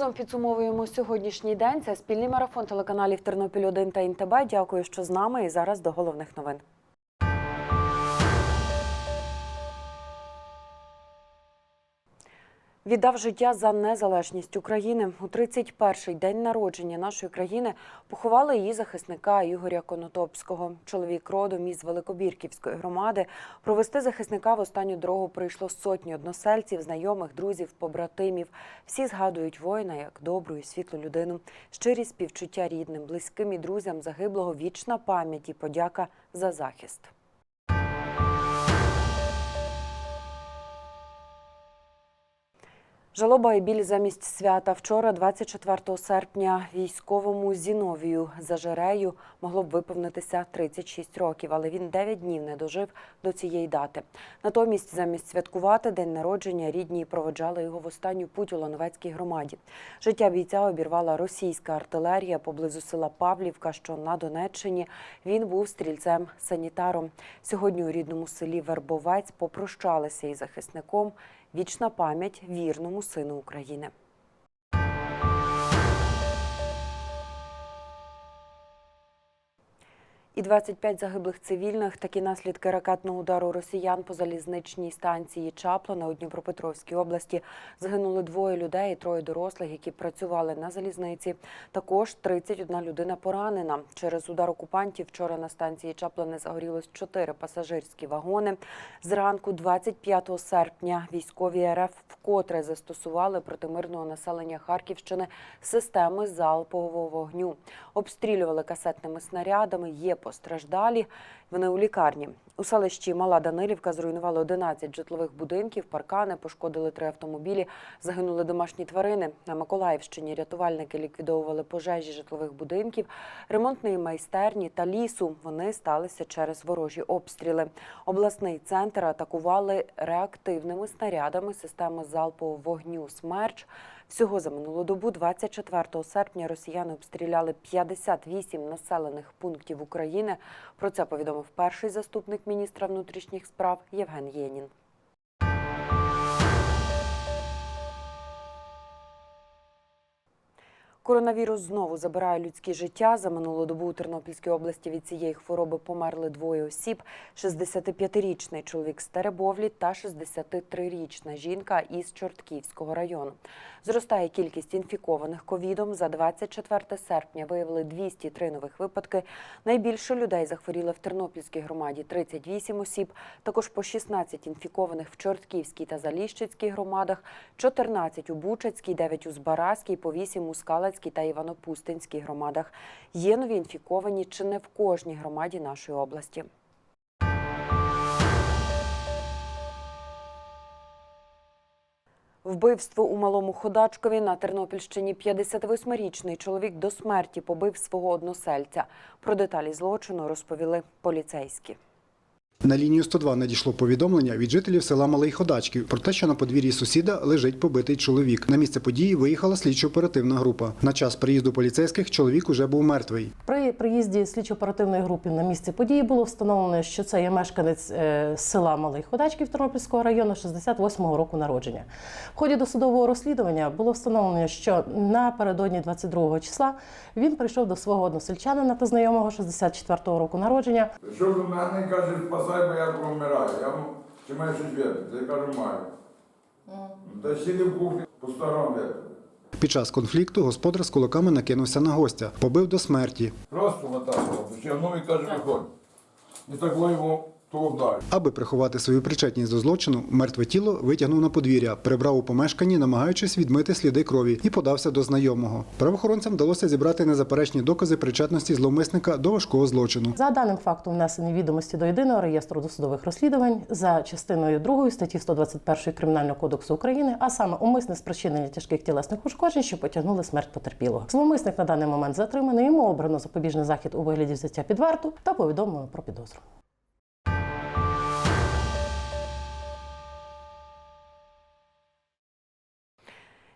Разом підсумовуємо сьогоднішній день. Це спільний марафон телеканалів Тернопіль 1 та ІНТБ. Дякую, що з нами. І зараз до головних новин. Віддав життя за незалежність України у 31-й день народження нашої країни. Поховали її захисника Ігоря Конотопського. Чоловік родом із Великобірківської громади. Провести захисника в останню дорогу прийшло сотні односельців, знайомих, друзів, побратимів. Всі згадують воїна як добру і світлу людину. Щирі співчуття рідним, близьким і друзям загиблого вічна пам'ять і подяка за захист. Жалоба і біль замість свята. Вчора, 24 серпня, військовому Зіновію Зажерею могло б виповнитися 36 років, але він 9 днів не дожив до цієї дати. Натомість, замість святкувати день народження, рідні проведжали його в останню путь у Лановецькій громаді. Життя бійця обірвала російська артилерія поблизу села Павлівка, що на Донеччині. Він був стрільцем-санітаром. Сьогодні у рідному селі Вербовець попрощалися із захисником. Вічна пам'ять вірному сину України. І 25 загиблих цивільних. Такі наслідки ракетного удару росіян по залізничній станції Чаплина у Дніпропетровській області. Загинули двоє людей і троє дорослих, які працювали на залізниці. Також 31 людина поранена. Через удар окупантів вчора на станції Чаплини загорілось чотири пасажирські вагони. Зранку 25 серпня військові РФ вкотре застосували проти мирного населення Харківщини системи залпового вогню. Обстрілювали касетними снарядами. Є постраждалі. Вони у лікарні. У селищі Мала Данилівка зруйнували 11 житлових будинків, паркани, пошкодили три автомобілі, загинули домашні тварини. На Миколаївщині рятувальники ліквідовували пожежі житлових будинків, ремонтної майстерні та лісу. Вони сталися через ворожі обстріли. Обласний центр атакували реактивними снарядами системи залпового вогню «Смерч». Всього за минулу добу, 24 серпня, росіяни обстріляли 58 населених пунктів України. Про це повідомив перший заступник міністра внутрішніх справ Євген Єнін. Коронавірус знову забирає людське життя. За минулу добу у Тернопільській області від цієї хвороби померли двоє осіб: 65-річний чоловік з Теребовлі та 63-річна жінка із Чортківського району. Зростає кількість інфікованих ковідом. За 24 серпня виявили 203 нових випадки. Найбільше людей захворіли в Тернопільській громаді 38 осіб. Також по 16 інфікованих в Чортківській та Заліщицькій громадах, 14 у Бучацькій, 9 у Збаразькій, по 8 у Скалацькій та Іванопустинській громадах. Є нові інфіковані чи не в кожній громаді нашої області. Вбивство у малому ходачкові на Тернопільщині 58-річний чоловік до смерті побив свого односельця. Про деталі злочину розповіли поліцейські. На лінію 102 надійшло повідомлення від жителів села Малий Ходачків про те, що на подвір'ї сусіда лежить побитий чоловік. На місце події виїхала слідчо-оперативна група. На час приїзду поліцейських чоловік уже був мертвий. При приїзді слідчо-оперативної групи на місце події було встановлено, що це є мешканець е, села Малий Ходачків Тернопільського району 68-го року народження. В ході досудового розслідування було встановлено, що напередодні 22 числа він прийшов до свого односельчанина та знайомого 64-го року народження. Що до мене каже, бо я помираю. Я йому, чи маєш щось випити? Я кажу, маю. Та сіди в кухні по старому випити. Під час конфлікту господар з кулаками накинувся на гостя, побив до смерті. Просто ватасував. ну і каже, виходь. І так вдарив. Аби приховати свою причетність до злочину, мертве тіло витягнув на подвір'я, прибрав у помешканні, намагаючись відмити сліди крові, і подався до знайомого. Правоохоронцям вдалося зібрати незаперечні докази причетності зловмисника до важкого злочину. За даним фактом внесені відомості до єдиного реєстру досудових розслідувань за частиною 2 статті 121 Кримінального кодексу України, а саме умисне спричинення тяжких тілесних ушкоджень, що потягнули смерть потерпілого. Зловмисник на даний момент затриманий. Йому обрано запобіжний захід у вигляді взяття під варту та повідомлено про підозру.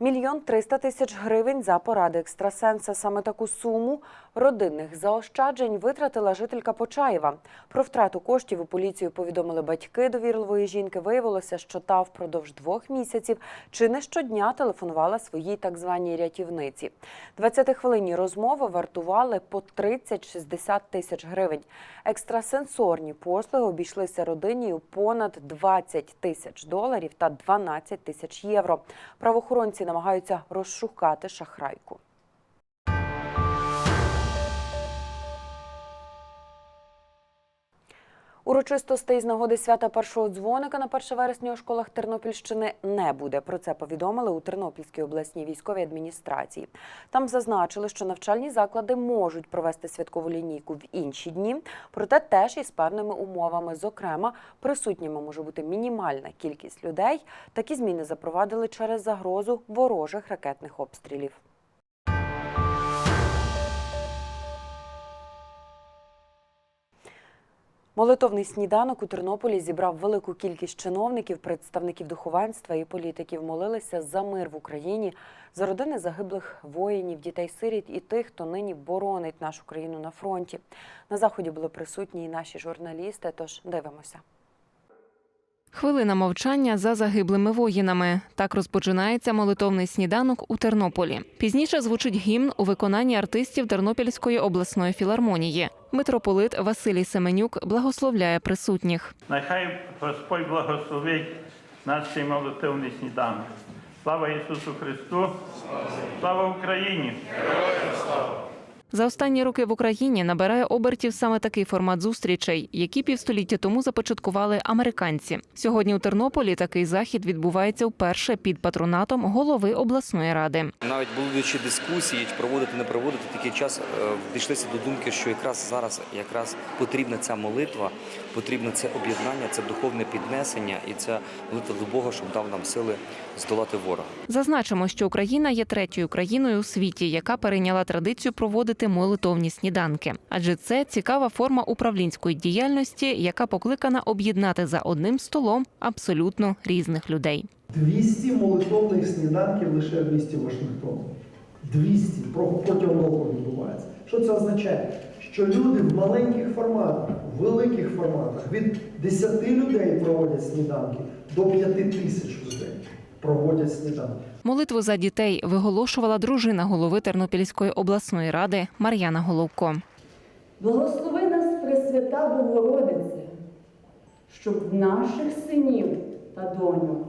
Мільйон триста тисяч гривень за поради екстрасенса. Саме таку суму родинних заощаджень витратила жителька Почаєва. Про втрату коштів у поліцію повідомили батьки довірливої жінки. Виявилося, що та впродовж двох місяців чи не щодня телефонувала своїй так званій рятівниці. 20-хвилинні розмови вартували по 30-60 тисяч гривень. Екстрасенсорні послуги обійшлися родині у понад 20 тисяч доларів та 12 тисяч євро. Правоохоронці намагаються розшукати шахрайку. Урочистостей з нагоди свята першого дзвоника на 1 вересня у школах Тернопільщини не буде. Про це повідомили у Тернопільській обласній військовій адміністрації. Там зазначили, що навчальні заклади можуть провести святкову лінійку в інші дні, проте теж із певними умовами. Зокрема, присутніми може бути мінімальна кількість людей. Такі зміни запровадили через загрозу ворожих ракетних обстрілів. Молитовний сніданок у Тернополі зібрав велику кількість чиновників, представників духовенства і політиків. Молилися за мир в Україні, за родини загиблих воїнів, дітей-сиріт і тих, хто нині боронить нашу країну на фронті. На заході були присутні і наші журналісти. Тож дивимося. Хвилина мовчання за загиблими воїнами. Так розпочинається молитовний сніданок у Тернополі. Пізніше звучить гімн у виконанні артистів Тернопільської обласної філармонії. Митрополит Василій Семенюк благословляє присутніх. Нехай Господь благословить наш цей молитовний сніданок. Слава Ісусу Христу! Слава Україні! За останні роки в Україні набирає обертів саме такий формат зустрічей, які півстоліття тому започаткували американці. Сьогодні у Тернополі такий захід відбувається вперше під патронатом голови обласної ради. Навіть будучи дискусії, проводити, не проводити, такий час е, дійшлися до думки, що якраз зараз якраз потрібна ця молитва, потрібне це об'єднання, це духовне піднесення і ця молитва до Бога, щоб дав нам сили здолати ворога. Зазначимо, що Україна є третьою країною у світі, яка перейняла традицію проводити молитовні сніданки, адже це цікава форма управлінської діяльності, яка покликана об'єднати за одним столом абсолютно різних людей. 200 молитовних сніданків лише в місті Вашингтон. 200 про- протягом року відбувається. Що це означає? Що люди в маленьких форматах, в великих форматах від 10 людей проводять сніданки до 5 тисяч людей проводять сніданки. Молитву за дітей виголошувала дружина голови Тернопільської обласної ради Мар'яна Головко. Благослови нас, Пресвята Богородице, щоб в наших синів та доньок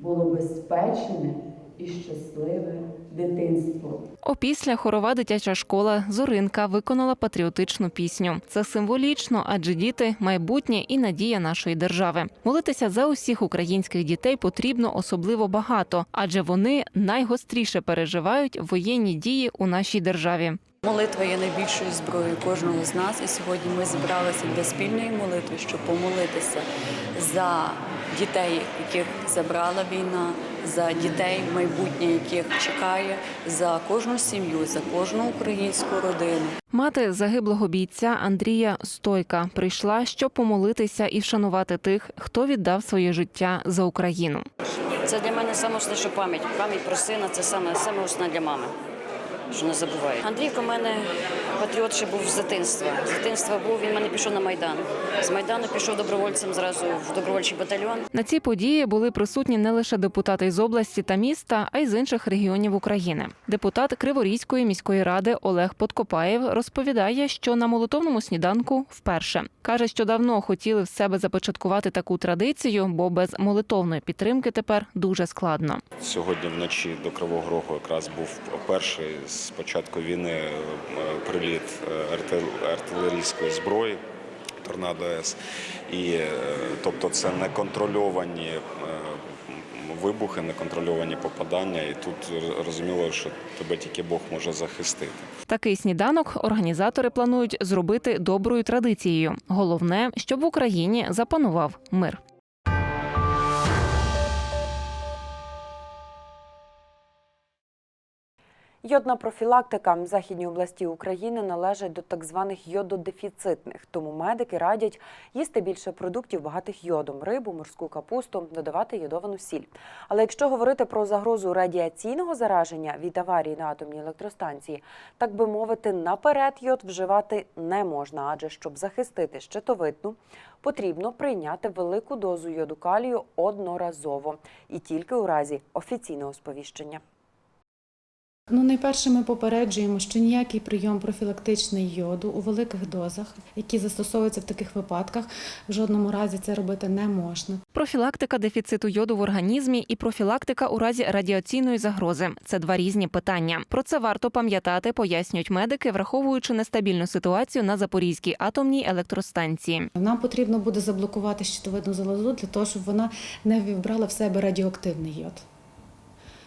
було безпечне і щасливе дитинство. Опісля хорова дитяча школа Зоринка виконала патріотичну пісню. Це символічно, адже діти майбутнє і надія нашої держави. Молитися за усіх українських дітей потрібно особливо багато, адже вони найгостріше переживають воєнні дії у нашій державі. Молитва є найбільшою зброєю кожного з нас, і сьогодні ми зібралися для спільної молитви, щоб помолитися за дітей, яких забрала війна, за дітей, майбутнє яких чекає, за кожну сім'ю, за кожну українську родину. Мати загиблого бійця Андрія Стойка прийшла, щоб помолитися і вшанувати тих, хто віддав своє життя за Україну. Це для мене саме основне, що пам'ять. Пам'ять про сина це саме, саме основне для мами. Що не забуває. Андрійко в мене патріот ще був з дитинства. З дитинства був, він в мене пішов на Майдан. З Майдану пішов добровольцем зразу в добровольчий батальйон. На ці події були присутні не лише депутати з області та міста, а й з інших регіонів України. Депутат Криворізької міської ради Олег Подкопаєв розповідає, що на молотовному сніданку вперше каже, що давно хотіли в себе започаткувати таку традицію, бо без молитовної підтримки тепер дуже складно. Сьогодні вночі до Кривого Рогу якраз був перший з початку війни е, приліт е, артилерійської зброї Торнадо С. І е, тобто це неконтрольовані вибухи, неконтрольовані попадання. І тут розуміло, що тебе тільки Бог може захистити. Такий сніданок організатори планують зробити доброю традицією. Головне, щоб в Україні запанував мир. Йодна профілактика в західній області України належить до так званих йододефіцитних, тому медики радять їсти більше продуктів багатих йодом, рибу, морську капусту, додавати йодовану сіль. Але якщо говорити про загрозу радіаційного зараження від аварії на атомній електростанції, так би мовити, наперед йод вживати не можна, адже щоб захистити щитовидну, потрібно прийняти велику дозу йоду калію одноразово і тільки у разі офіційного сповіщення. Ну, найперше, ми попереджуємо, що ніякий прийом профілактичний йоду у великих дозах, які застосовуються в таких випадках, в жодному разі це робити не можна. Профілактика дефіциту йоду в організмі і профілактика у разі радіаційної загрози це два різні питання. Про це варто пам'ятати, пояснюють медики, враховуючи нестабільну ситуацію на Запорізькій атомній електростанції. Нам потрібно буде заблокувати щитовидну залозу для того, щоб вона не вібрала в себе радіоактивний йод.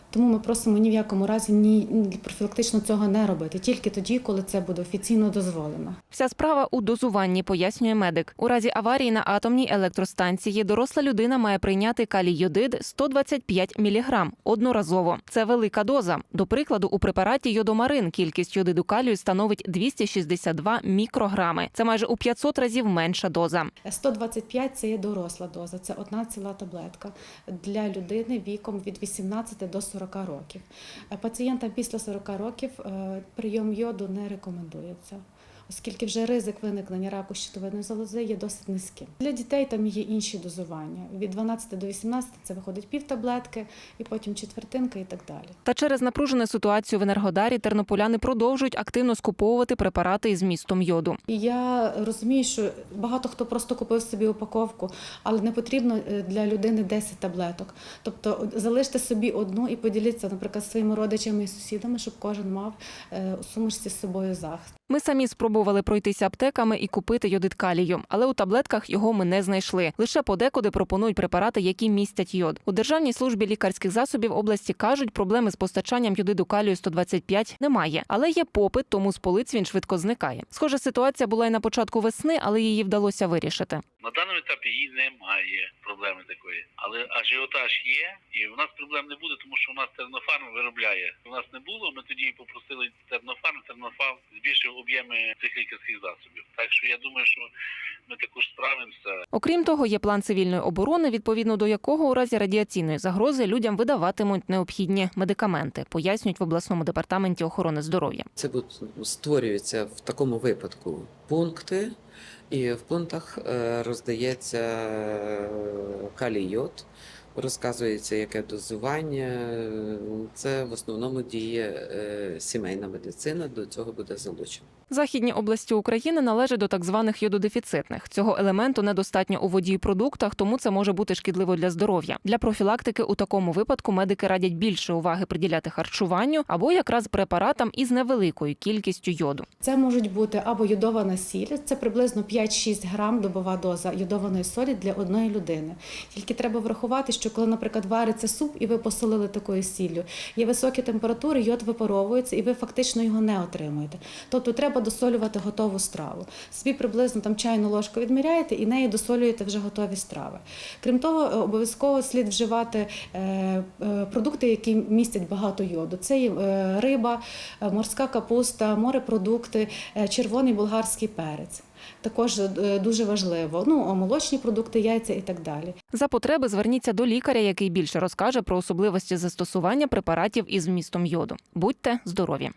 Тому ми просимо ні в якому разі ні профілактично цього не робити, тільки тоді, коли це буде офіційно дозволено. Вся справа у дозуванні, пояснює медик. У разі аварії на атомній електростанції доросла людина має прийняти калій-йодид 125 мг одноразово. Це велика доза. До прикладу, у препараті йодомарин кількість йодиду калію становить 262 мікрограми. Це майже у 500 разів менша доза. 125 – це є доросла доза, це одна ціла таблетка для людини віком від 18 до 40 років. Е, Пацієнтам після 40 років е, прийом йоду не рекомендується. Оскільки вже ризик виникнення раку щитовидної залози є досить низьким. Для дітей там є інші дозування. Від 12 до 18 це виходить пів таблетки, і потім четвертинка і так далі. Та через напружену ситуацію в Енергодарі тернополяни продовжують активно скуповувати препарати із містом йоду. І я розумію, що багато хто просто купив собі упаковку, але не потрібно е, для людини 10 таблеток. Тобто залиште собі одну і поділіться, наприклад, своїми родичами і сусідами, щоб кожен мав е, у сумочці з собою захист. Ми самі спробували пройтися аптеками і купити йодид калію, але у таблетках його ми не знайшли. Лише подекуди пропонують препарати, які містять йод. У Державній службі лікарських засобів області кажуть, проблеми з постачанням йодиду калію 125 немає, але є попит, тому з полиць він швидко зникає. Схожа ситуація була й на початку весни, але її вдалося вирішити. На даному етапі її немає проблеми такої, але ажіотаж є, і в нас проблем не буде, тому що у нас тернофарм виробляє. У нас не було. Ми тоді попросили тернофарм. Тернофарм збільшив об'єми цих лікарських засобів. Так що я думаю, що ми також справимося. Окрім того, є план цивільної оборони, відповідно до якого у разі радіаційної загрози людям видаватимуть необхідні медикаменти, пояснюють в обласному департаменті охорони здоров'я. Це створюються в такому випадку пункти, і в пунктах е, роздається е, калій-йод, розказується, яке дозування. Це в основному діє е, сімейна медицина, до цього буде залучена. Західні області України належать до так званих йододефіцитних. Цього елементу недостатньо у воді і продуктах, тому це може бути шкідливо для здоров'я. Для профілактики у такому випадку медики радять більше уваги приділяти харчуванню або якраз препаратам із невеликою кількістю йоду. Це можуть бути або йодована сіль, це приблизно 5-6 грам добова доза йодованої солі для одної людини. Тільки треба врахувати, що коли, наприклад, вариться суп і ви посолили такою сіллю, є високі температури, йод випаровується, і ви фактично його не отримуєте. Тобто треба досолювати готову страву. Собі приблизно там чайну ложку відміряєте і нею досолюєте вже готові страви. Крім того, е, обов'язково слід вживати е, е, продукти, які містять багато йоду. Це риба, морська капуста, морепродукти, червоний болгарський перець. Також дуже важливо. Ну, молочні продукти, яйця і так далі. За потреби зверніться до лікаря, який більше розкаже про особливості застосування препаратів із вмістом йоду. Будьте здорові!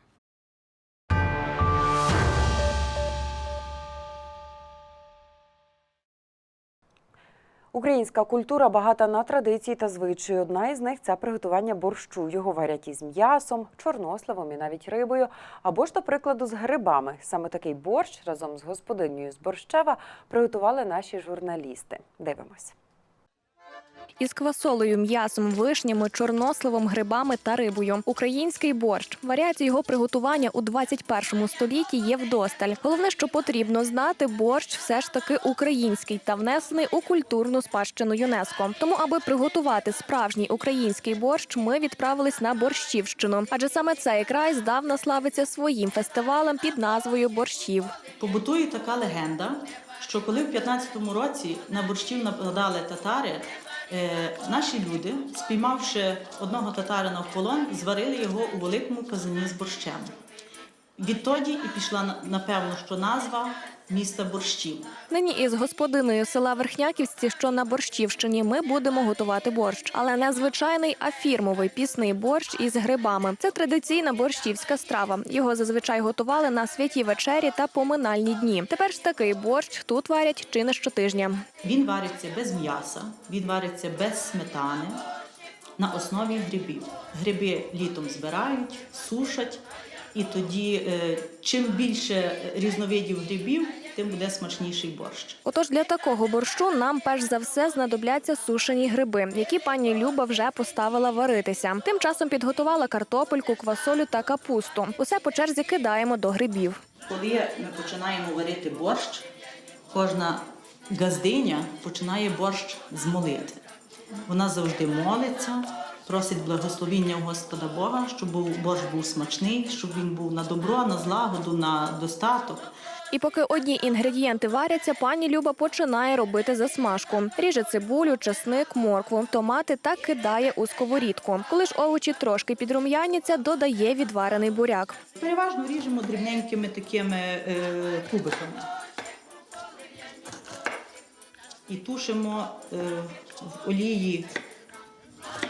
Українська культура багата на традиції та звичаї. Одна із них це приготування борщу. Його варять із м'ясом, чорносливом і навіть рибою, або ж, до прикладу, з грибами. Саме такий борщ разом з господинею з Борщева приготували наші журналісти. Дивимось. Із квасолею, м'ясом, вишнями, чорносливом, грибами та рибою. Український борщ. Варіацій його приготування у 21 столітті є вдосталь. Головне, що потрібно знати, борщ все ж таки український та внесений у культурну спадщину ЮНЕСКО. Тому, аби приготувати справжній український борщ, ми відправились на борщівщину. Адже саме цей край здавна славиться своїм фестивалем під назвою Борщів. Побутує така легенда, що коли в 15-му році на борщів нападали татари, наші люди, спіймавши одного татарина в полон, зварили його у великому казані з борщем. Відтоді і пішла напевно, що назва міста борщів. Нині із господиною села Верхняківці, що на Борщівщині, ми будемо готувати борщ, але не звичайний, а фірмовий пісний борщ із грибами. Це традиційна борщівська страва. Його зазвичай готували на святій вечері та поминальні дні. Тепер ж такий борщ тут варять чи не щотижня. Він вариться без м'яса, він вариться без сметани на основі грибів. Гриби літом збирають, сушать, і тоді е, чим більше різновидів грибів, тим буде смачніший борщ. Отож, для такого борщу нам перш за все знадобляться сушені гриби, які пані Люба вже поставила варитися. Тим часом підготувала картопельку, квасолю та капусту. Усе по черзі кидаємо до грибів. Коли ми починаємо варити борщ, кожна газдиня починає борщ з молитви. Вона завжди молиться, просить благословіння у Господа Бога, щоб борщ був смачний, щоб він був на добро, на злагоду, на достаток. І поки одні інгредієнти варяться, пані Люба починає робити засмажку. Ріже цибулю, чесник, моркву, томати та кидає у сковорідку. Коли ж овочі трошки підрум'яняться, додає відварений буряк. Переважно ріжемо дрібненькими такими е, кубиками. І тушимо е, в олії.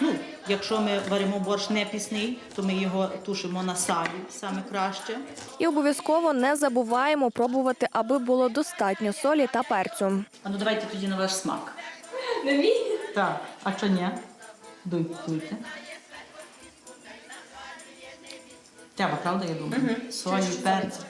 Ну, якщо ми варимо борщ не пісний, то ми його тушимо на салі саме краще. І обов'язково не забуваємо пробувати, аби було достатньо солі та перцю. А ну давайте тоді на ваш смак. Не мій? Так, а що ні? Дуй, дуйте. Треба, правда, я думаю? Солі, перцю.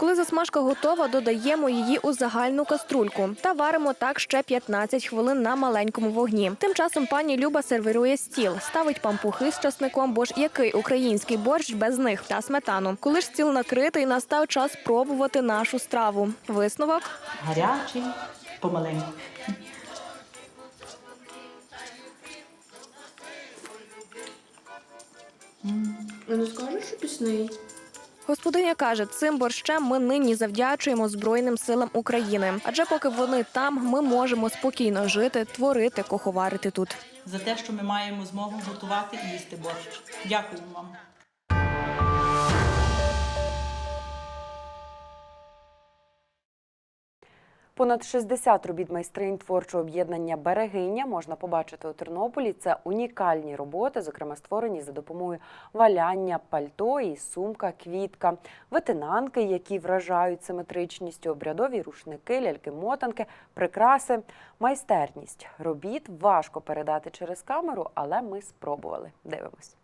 Коли засмажка готова, додаємо її у загальну каструльку та варимо так ще 15 хвилин на маленькому вогні. Тим часом пані Люба сервірує стіл, ставить пампухи з часником, бо ж який український борщ без них та сметану. Коли ж стіл накритий, настав час пробувати нашу страву. Висновок Гарячий, помаленьку. не скажеш, що пісний. Господиня каже, цим борщем ми нині завдячуємо Збройним силам України. Адже поки вони там, ми можемо спокійно жити, творити, куховарити тут. За те, що ми маємо змогу готувати і їсти борщ. Дякую вам. Понад 60 робіт майстринь творчого об'єднання Берегиня можна побачити у Тернополі. Це унікальні роботи, зокрема створені за допомогою валяння, пальто і сумка, квітка, витинанки, які вражають симетричністю, обрядові рушники, ляльки-мотанки, прикраси, майстерність. Робіт важко передати через камеру, але ми спробували. Дивимось.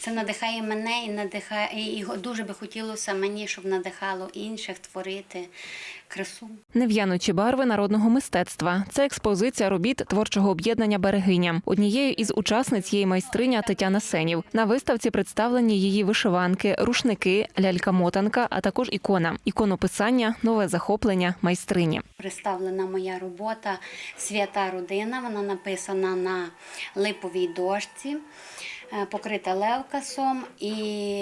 Це надихає мене і надихає, і дуже би хотілося мені, щоб надихало інших творити красу. Нев'янучі барви народного мистецтва це експозиція робіт творчого об'єднання Берегиня. Однією із учасниць й майстриня Тетяна Сенів. На виставці представлені її вишиванки, рушники, лялька-мотанка, а також ікона, іконописання, нове захоплення майстрині. Представлена моя робота Свята родина. Вона написана на липовій дошці, покрита левкасом, і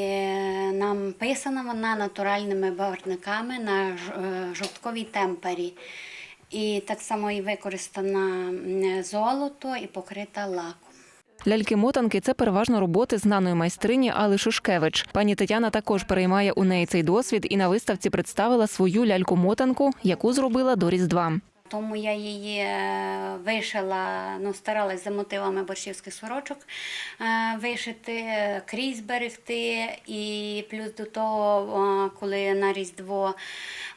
е, написана вона натуральними барвниками на е, жовтковій темпері. І так само і використана золото і покрита лаком. Ляльки-мотанки це переважно роботи знаної майстрині Алли Шушкевич. Пані Тетяна також переймає у неї цей досвід і на виставці представила свою ляльку-мотанку, яку зробила до Різдва. Тому я її е, вишила, ну, старалась за мотивами борщівських сорочок е, вишити, крізь зберегти. І плюс до того, коли на Різдво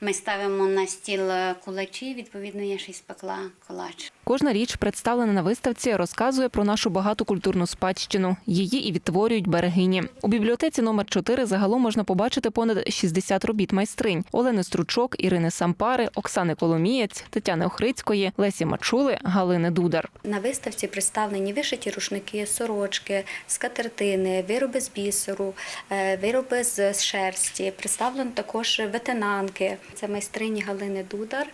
ми ставимо на стіл кулачі, відповідно, я ще й спекла колач. Кожна річ, представлена на виставці, розказує про нашу багату культурну спадщину. Її і відтворюють берегині. У бібліотеці номер 4 загалом можна побачити понад 60 робіт майстринь: Олени Стручок, Ірини Сампари, Оксани Коломієць, Тетяни Охрицької, Лесі Мачули, Галини Дудар. На виставці представлені вишиті рушники, сорочки, скатертини, вироби з бісеру, е, вироби з шерсті. Представлено також ветенанки. Це майстрині Галини Дудар.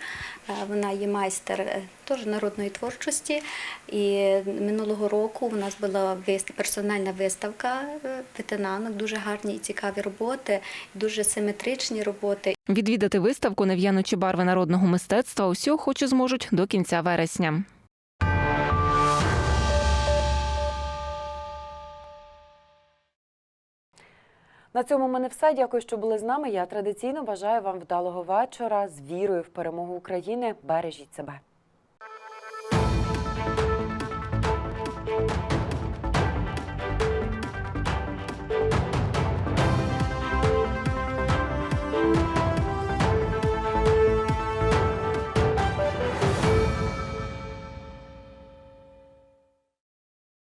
Е, Вона є майстер е, теж народної творчості. І минулого року у нас була персональна виставка е, ветенанок, дуже гарні і цікаві роботи, дуже симетричні роботи. Відвідати виставку Нев'яночі барви народного мистецтва усі охочі зможуть до кінця вересня. На цьому в мене все. Дякую, що були з нами. Я традиційно бажаю вам вдалого вечора з вірою в перемогу України. Бережіть себе.